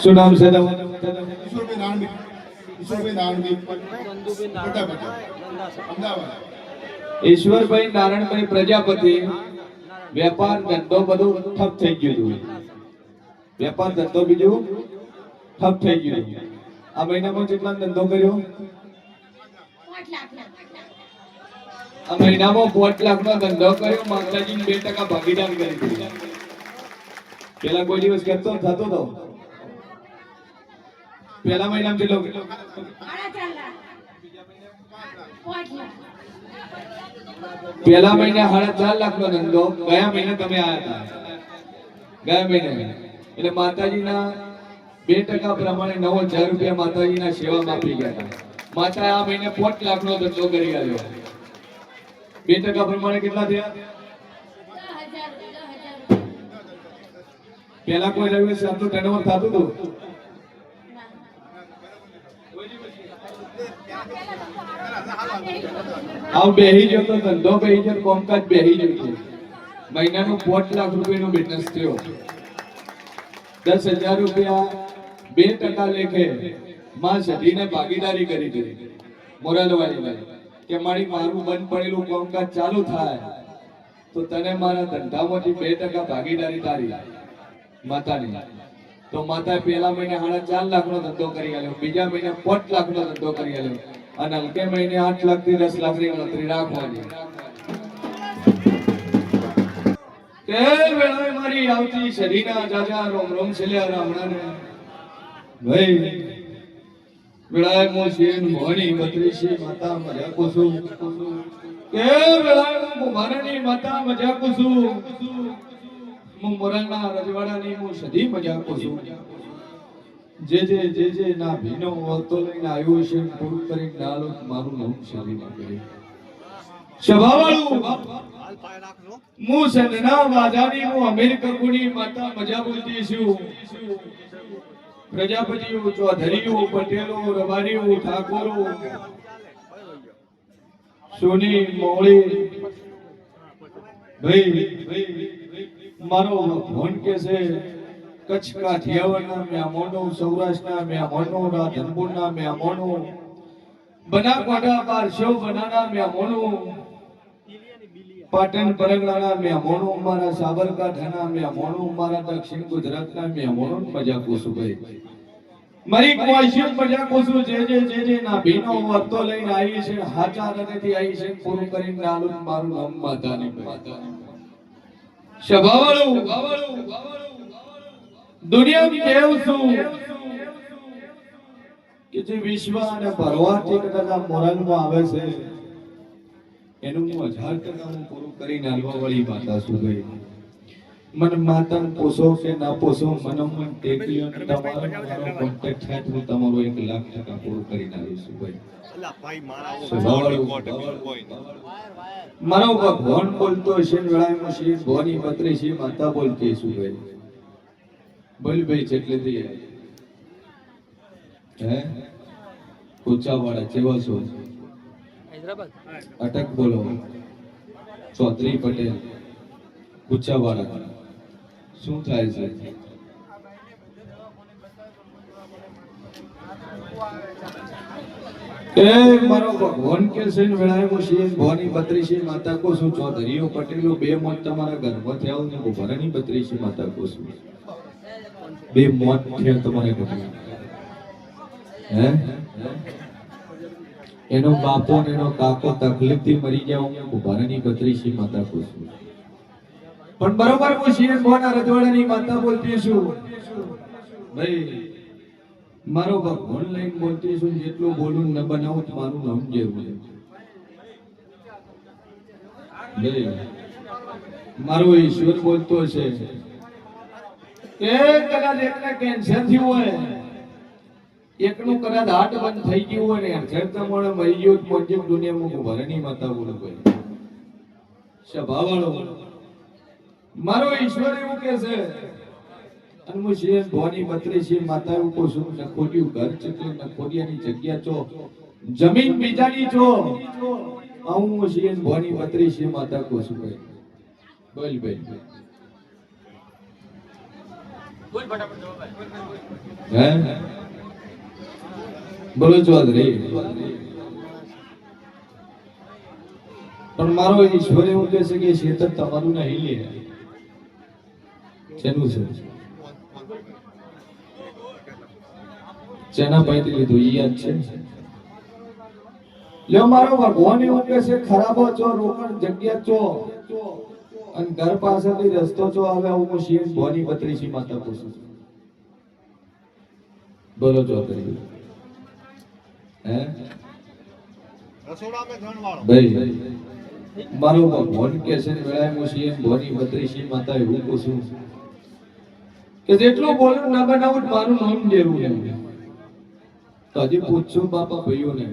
શું નામ છે તમારું? ઈશ્વરભાઈ નાણબી ફટાફટ અમદાવાદ ઈશ્વરભાઈ નારાયણભાઈ પ્રજાપતિ. વેપાર ધંધો બધું ઠપ થઈ ગયું હતું વેપાર ધંધો બીજું ઠપ થઈ ગયું આ મહિનામાં કેટલા ધંધો કર્યો? આ મહિનામાં પાંચ લાખ ધંધો કર્યો માતાજી બે ટકા ભાગીદાર કરી દીધી. પેલા કોઈ દિવસ કેતો થતો તો. પેલા મહિનામાં કર્યો? પેલા મહિને સાડા ચાર લાખ નો ધંધો, ગયા મહિને તમે આયા હતા. ગયા મહિને. એટલે માતાજીના બે ટકા પ્રમાણે નવ હજાર રૂપિયા માતાજીના સેવામાં આપી ગયા હતા. માતા આ મહિને પોટ લાખ નો ધંધો કરી આવ્યો બે ટકા પ્રમાણે કેટલા થયા? પેલા કોઈ રવિ સાતનું ટર્નઓવર થતું હતું. ધંધો બેહી ગયો કોમકાજ બેહી છે. મહિનાનું પાંચ લાખ રૂપિયાનો બિઝનેસ થયો. દસ હજાર રૂપિયા બે ટકા લેખે માં સધીને ભાગીદારી કરી દીધી મોરાલવાડીમાં કે મારી મારું બંધ પડેલું કામકાજ ચાલુ થાય, તો તને મારા ધંધામાંથી બે ટકા ભાગીદારી તારી. માતાની. તો માતા પહેલા મહિને સાડા ચાર લાખ નો ધંધો કરી આલ્યો, બીજા મહિને પાંચ લાખ નો ધંધો કરી આલ્યો, અને હલકે મહિને આઠ લાખથી દસ લાખની ગણતરી રાખવાની. તે વેળાએ મારી આવતી શરીના જાજા રોમ રોમ છેલ્યા રામણાને ભાઈ મારું હું સંતના વાજાની હું અમેરિકા ગુણી માતા મજા બોલતી છું. પ્રજાપતિઓ, ચૌધરીઓ, પટેલો, રબારીઓ, ઠાકોરો, સોની, મોળી. ભાઈ, મારો ફોન કે છે કચ્છ કાઠિયાવાડના મોનો, સૌરાષ્ટ્રના મહેમાનો રાધનપુરના મહેમાનો બનાસકાંઠા બારશો બનાના મહેમાનો પાટણ પરગણાના મહેમાનો અમારા સાબરકાંઠાના મહેમાનો અમારા દક્ષિણ ગુજરાતના મહેમાનો મજા કુસુભાઈ મારી કોશિશ મજા કુસુ જે જે જે જે ના ભીનો વર્તો લઈને આવી છે હાચા હૃદયથી આવી છે, પૂરું કરીને નાલું મારું નામ માતાની માતાની સ્વભાવળું દુનિયા કેવું છું? કે જે વિશ્વ અને ભરવાથી કદાચ મોરલમાં આવે છે એનું હું હજાર ટકા હું પૂરું કરીને હાલવા વાળી માતા છું ગઈ મન માતાને પોસો કે ના પોસો મન મન ટેકી તમારો મારો કોન્ટેક્ટ થાય હું તમારો એક લાખ ટકા પૂરું કરીને આવીશું ભાઈ મારો ભગવાન બોલતો છે વેળામાં શ્રી ભવાની પત્રી છે માતા બોલતી હશું ભાઈ બોલ ભાઈ જેટલી થઈ હે? ઊંચા વાળા જેવા છો. અટક બોલો ચૌધરી પટેલ ઊંચા વાળા શું થાય છે? એ મારો ભગવાન કે છે ને વેળાએ હું શ્રી ભવાની બત્રીસી માતા કો છું ચૌધરીઓ પટેલો બે મોત તમારા ઘરમાં થયા ને ભરાની બત્રીસી માતા કો છું. બે મોત થયા તમારા ઘરમાં. હે? એનો બાપો ને એનો કાકો તકલીફથી મરી ગયા, હું ભરાની બત્રીસી માતા કો પણ બરોબર હું શ્રી ભવાના રજવાડાની માતા બોલતી છું ભાઈ, મારો ભગવાન લઈને બોલતી છું જેટલું બોલું ન બનાવું તો મારું નામ જેવું ભાઈ, મારો ઈશ્વર બોલતો છે. કે કદાચ એટલે કેન્સર થયું હોય. એકનું કદાચ હાર્ટ બંધ થઈ ગયું હોય ને અડસઠ મળે મરી ગયું પંચમ દુનિયામાં હું ભરણી માતા બોલો ભાઈ સ્વભાવાળો મારો ઈશ્વર એવું કે છે અને હું શ્રી ભવાની બત્રીસી માતા એવું કહું છું નખોડિયું ઘર ચકલી નખોડિયાની જગ્યા છો જમીન બીજાની છો. હું ને ભોની બત્રી છે માતા ભાઈ. બોલ ભાઈ. હે? બોલો ચૌધરી પણ મારો ઈશ્વર એવું કહે છે કે શેતર તમારું નહીં લે. જેનું છે? જેના પાસેથી લીધું? ઈ યાદ છે? લ્યો, મારો ભગવાન એવું કહે છે, ખરાબો ચો રોકણ જગ્યા ચો અને ઘર પાસેથી રસ્તો છો આવે હું શિવ ભવાની બત્રીસી માતા પૂછું છું. બોલો ચૌધરી હે રસોડા મેં ઘણ વાળો ભાઈ મારો ભગવાન કે છે ને વેળાએ હું બત્રીસી માતા એવું પૂછું કે જેટલું બોલું ના બનાવું મારું નામ લેવું એમ. તો હજી પૂછશું બાપા ભાઈઓને.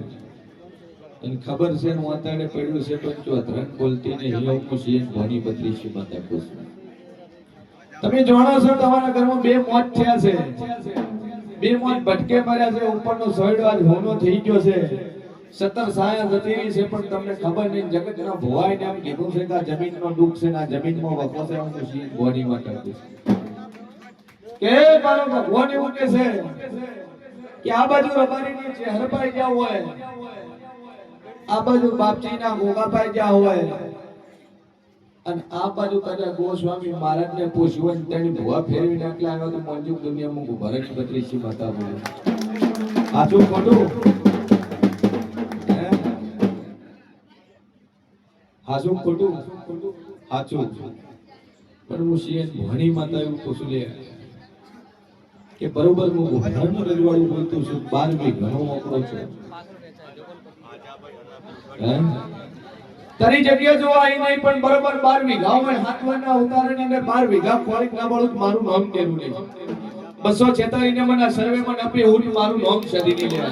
અને ખબર છે હું અત્યારે પડ્યું છે પણ ચોથરણ બોલતી નહીં હું ખુશી ભોની બત્રીસી માતા પૂછું તમે જાણો છો તમારા ઘરમાં બે મોત થયા છે. બે ભટકે માર્યા છે, ઉપરનો સોયડો આજ હોનો થઈ ગયો છે. સતર સાયા જતી છે, પણ તમને ખબર નહીં, જગતના ભોવાય ને એમ કીધું છે કે આ જમીનનો દુઃખ છે ને આ જમીનમાં વખો છે હું માટે પૂછું કે મારો ભગવાન એવું કે છે કે આ બાજુ રબારીની ચહેરપાઈ જ્યાં હોય, આ બાજુ બાપજીના ગોગાપાઈ જ્યાં હોય અને આ બાજુ કદાચ ગોસ્વામી મહારાજને પૂછ્યું હોય ને તેની ભુવા ફેરવી નાખલા આવ્યો તો મંજુ દુનિયામાં ભરત બત્રીસી માતા બોલું સાચું ખોટું? હે? સાચું ખોટું? સાચું પણ હું સિંહ ભણી માતા એવું પૂછું લે. કે બરોબર હું ધર્મ રજવાડું બોલતું છું, બાર બી ઘણો મોકલો છું. હે? તારી જગ્યા જોવા આવી નહીં, પણ બરોબર બાર વીઘા હોય, હાથવાના ઉતારણ અને બાર વીઘા ખોરીક ના મળું મારું નામ કેવું નહીં. બસો છેતાલીસ ને મને સર્વે માં આપી હું મારું નામ સદી નહીં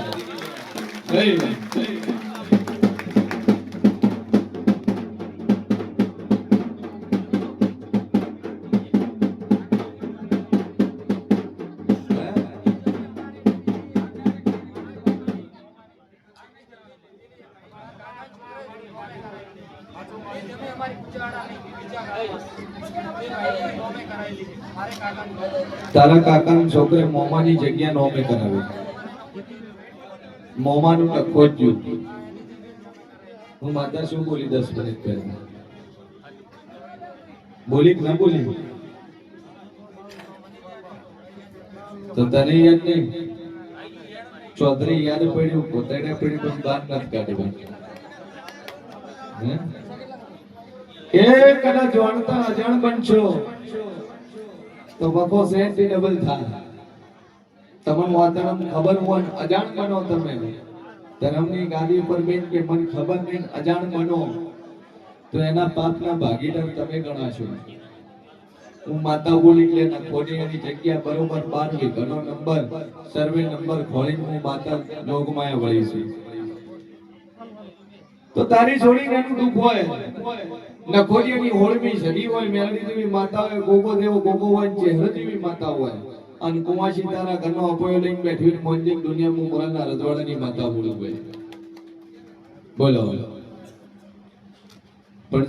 લેવાનું તારા કાકાના છોકરે મોમાની જગ્યા નોમે કરાવી. મોમાનું લખો જ જોયું. હું માતા શું બોલી દસ મિનિટ પહેલા? બોલી ના બોલી? તો તને યાદ નહીં? ચૌધરી યાદ પડ્યું પોતાને પડ્યું પણ બાદ નથી કાઢી હે? એ કદાચ જાણતા અજાણ પણ છો તો બકો સેન્ટી ડબલ થાય. તમને વાતાવરણ ખબર હોય અજાણ બનો તમે. ધર્મની ગાદી ઉપર બેન કે મને ખબર નહીં અજાણ બનો. તો એના પાપના ભાગીદાર તમે ગણાશો હું માતા બોલી એટલે ના ખોટી એની જગ્યા બરોબર બાર ઘણો નંબર, સર્વે નંબર ખોડી હું માતા લોગમાં વળી છું. તો તારી છોડીને એનું દુઃખ હોય? નખોડિયાની હોળમી સડી હોય મેલડી દેવી માતા હોય, ગોગો દેવો, ગોગો હોય, ચહેરો માતા હોય. અને કુમાર સીતાના ઘરનો અપોયો લઈને બેઠી હોય દુનિયામાં મોરાના રજવાડાની માતા બોલું ભાઈ. બોલો.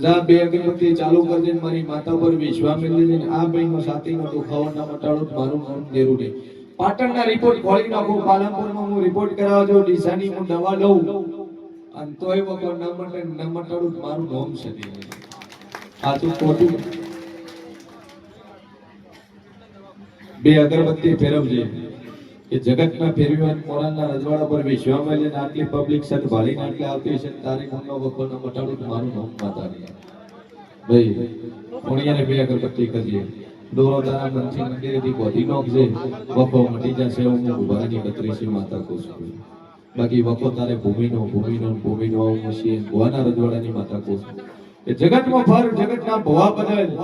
જા બે અગરબત્તી ચાલુ કરજે ને મારી માતા પર વિશ્વાસ મેળવી આ ભાઈનો સાતીનો દુખાવો ના મટાડો મારું નામ દેરું નહીં પાટણના રિપોર્ટ ખોલી નાખું, પાલનપુરમાં હું રિપોર્ટ કરાવવા જાઉં, ડીસાની હું દવા લઉં. અને તોય વગર ન મટે ન મટાડું મારું નામ છે. સાચું ખોટું બે અગરબત્તી ફેરવજે. કે જગતમાં ફેરવ્યો અને મોરાલના રજવાડા પર વિશ્વામાં લઈને આટલી પબ્લિક સાથે ભાળી નાખી આવતી છે તારી ગુણનો વખો મટાડું મારું નામ માતા ભાઈ પુણ્યાને બે અગરબત્તી કરીએ. દોરો તારા મનથી મંદિરેથી બોધી નોખજે. વખો મટી જશે, હું ભવાની બત્રીસી માતા કહું બાકી વખો તારે ભૂમિનો ભૂમિનો ભૂમિનો હું છીએ ભુવાના રજવાડાની માતા કહું એ જગતમાં ફર, જગતના ભવા બદલ.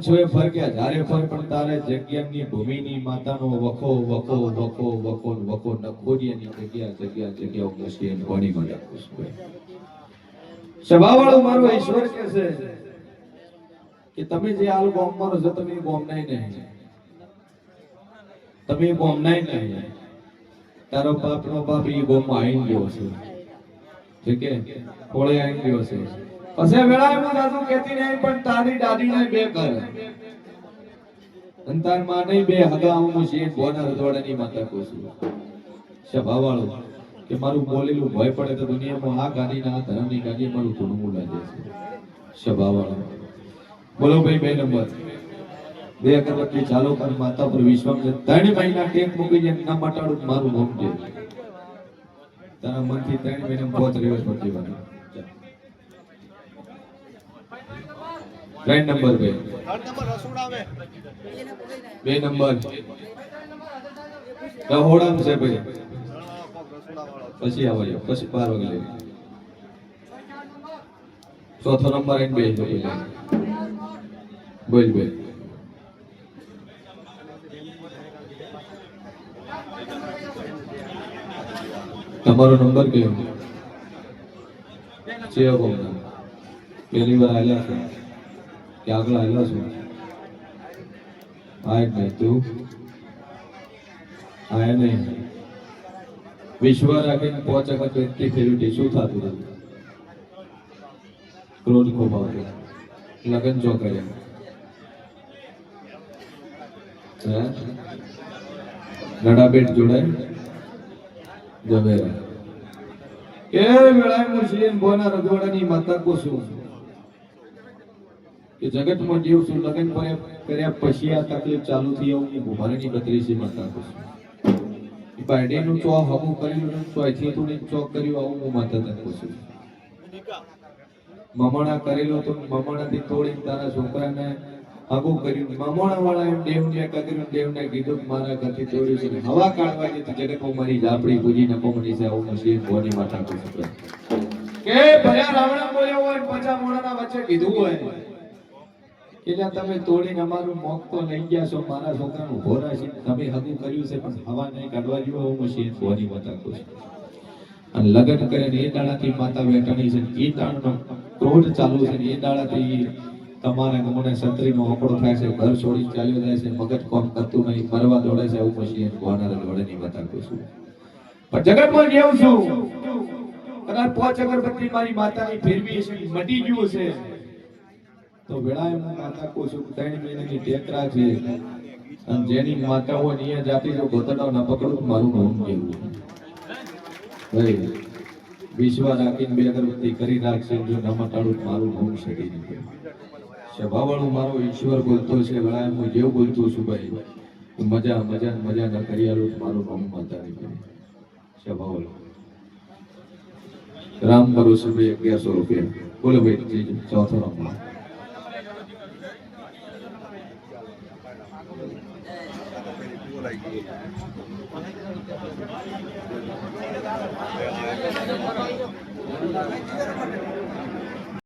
છો એ ફર કે હજારે ફર, પણ તારે જગ્યાની ભૂમિની માતાનો વખો વખો વખો વખો વખો નખોડિયાની જગ્યા જગ્યા જગ્યા ભણી માતા કહું છું. સભાવાળો મારો ઈશ્વર કે છે કે તમે જે આલ ગોમ મારો છો, તમે ગોમ નહીં નહીં. તમે ગોમ નહીં નહીં. તારો બાપનો બાપ ઈ ગોમ આઈ ગયો છે. છે? કોળે આઈ ગયો છે. પછી વેળાએ હું દાદુ કહેતી નહીં, પણ તારી દાદીને બે કર અંતારમાં નહીં બે હગા હું છે બોના રજવાડાની માતા કહું છું. સભાવાળો, કે મારું બોલેલું ભય પડે તો દુનિયામાં આ ગાડીના આ ધર્મની ગાડી મારું ધૂણું લાગે છે. સભાવાળો, બોલો ભાઈ, બે નંબર. બે અગરબત્તી ચાલો કર માતા પર વિશ્વાસ ત્રણ મહિના ટેક મૂકી જાય ના મટાડું મારું નામ દે તારા મનથી ત્રણ મહિના પહોંચ રહ્યો છે પ્રતિભા ત્રણ નંબર બે. બે નંબર રહોડામ છે ભાઈ. પછી આવો પછી બાર વાગે લઈ ચોથો નંબર એન બે બોલ બોલ તમારો નંબર કયો? છે પહેલી વાર આવેલા છો. કે આગળ આવેલા છો. આ એક નહીં તું આયા નહીં વિશ્વ રાખીને પોચ વખત વ્યક્તિ ફેરવી શું થતું હતું? ક્રોધ ખૂબ આવતો લગન જો કરે હે? નડાબેટ જોડાય. જવેરા એ વેળાએ મુસ્લિમ બોના રજવાડાની માતા કોશું કે જગતમાં જીવ છું, લગન કર્યા પછી આ તકલીફ ચાલુ થઈ એવું ભૂભારની બત્રીસી માતા છું બાયડેનું ચો હમું કર્યું ચોથી તું ચોક કર્યું, આવું હું માતા તને પૂછું. મમણા કરેલો તો મમણાથી તોડી તારા છોકરાને આગું કર્યું. મમણા વાળા એમ દેવને કર્યું, દેવને કીધું મારા ઘરથી તોડ્યું છે હવા કાઢવાની તો જગતમાં મારી જાપડી પૂજી પમણી છે આવું મશીન બોની માથા પૂછું કે ભયા રાવણ બોલ્યો હોય પચા મોણાના વચ્ચે કીધું હોય. લ્યા તમે તોડીને અમારું મોક તો લઈ ગયા છો, મારા છોકરાનું ભોરા છે, તમે હગું કર્યું છે, પણ હવા નહીં કાઢવા જેવો હું મશીન હોવાની કહું છું. અને લગ્ન કરે ને એ દાડાથી માતા વેટાણી છે એ દાડાનો ક્રોધ ચાલુ છે એ દાડાથી તમારે ગમને છત્રીનો આંકડો થાય છે, ઘર છોડી ચાલ્યો જાય છે, મગજ કોમ કરતું નહીં મરવા દોડે છે એવું મશીન ભોનાર દોડે માતા કહું છું. પણ જગતમાં જેવું છું. કદાચ પાંચ અગરબત્તી મારી માતાની ફેરવી છે મટી ગયું છે તો વેળાએ માતા કહું છું કે ત્રણ મહિનાની ટેકરા છે અને જેની માતા હોય અહીંયા જાતી જો ગોતડાઓ ના પકડું, મારું નામ કેવું ભાઈ વિશ્વા રાખીને બે અગરબત્તી કરી રાખશે જો ના મટાડું મારું નામ શકી નહીં સ્વભાવવાળું મારો ઈશ્વર બોલતો છે, વેળાએ હું જેવું બોલતો છું ભાઈ મજા મજા મજા ના કરી મારું નામ માતા નહીં સ્વભાવવાળું. રામ ભરોસે ભાઈ, અગિયારસો રૂપિયા. બોલો ભાઈ ચોથો નંબર. Thank you.